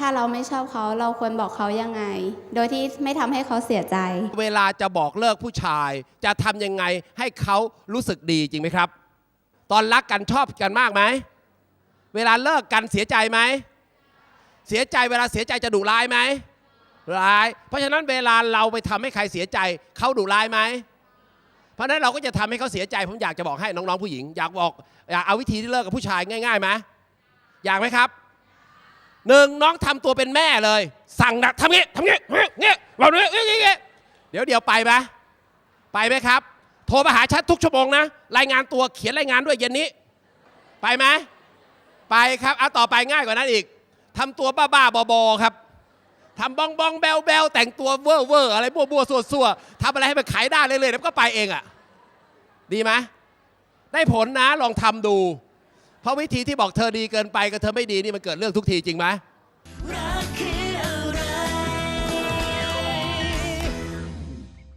ถ้าเราไม่ชอบเขาเราควรบอกเขายังไง โดยที่ไม่ทำให้เขาเสียใจ เวลาจะบอกเลิกผู้ชาย จะทำยังไงให้เขารู้สึกดีจริงไหมครับ ตอนรักกันชอบกันมากไหม เวลาเลิกกันเสียใจไหม เสียใจเวลาเสียใจจะดุร้ายไหมร้าย เพราะฉะนั้นเวลาเราไปทำให้ใครเสียใจเขาดุร้ายไหม เพราะฉะนั้นเราก็จะทำให้เขาเสียใจ ผมอยากจะบอกให้น้องๆผู้หญิง อยากบอกอยากเอาวิธีที่เลิกกับผู้ชายง่ายๆไหมอยากไหมครับ หนึ่งน้องทำตัวเป็นแม่เลย สั่งหนักทำงี้ทำงี้เงี้เราเนี้ยงี้งี้เดี๋ยวเดี๋ยวไปไหมไปไหมครับ โทรมาหาชัดทุกชั่วโมงนะ รายงานตัวเขียนรายงานด้วยเย็นนี้ ไปไหมไปครับเอาต่อไปง่ายกว่านั้นอีกทำตัวบ้าๆบอๆครับทำบ้องบ้องแบวแบวๆแต่งตัวเวอร์เวอร์อะไรบัวบัวๆสัวทำอะไรให้มันขายได้เลยเลยแล้วก็ไปเองอะ ดีไหมได้ผลนะลองทำดู เพราะวิธีที่บอกเธอดีเกินไปกับเธอไม่ดีนี่มันเกิดเรื่องทุกทีจริงไหม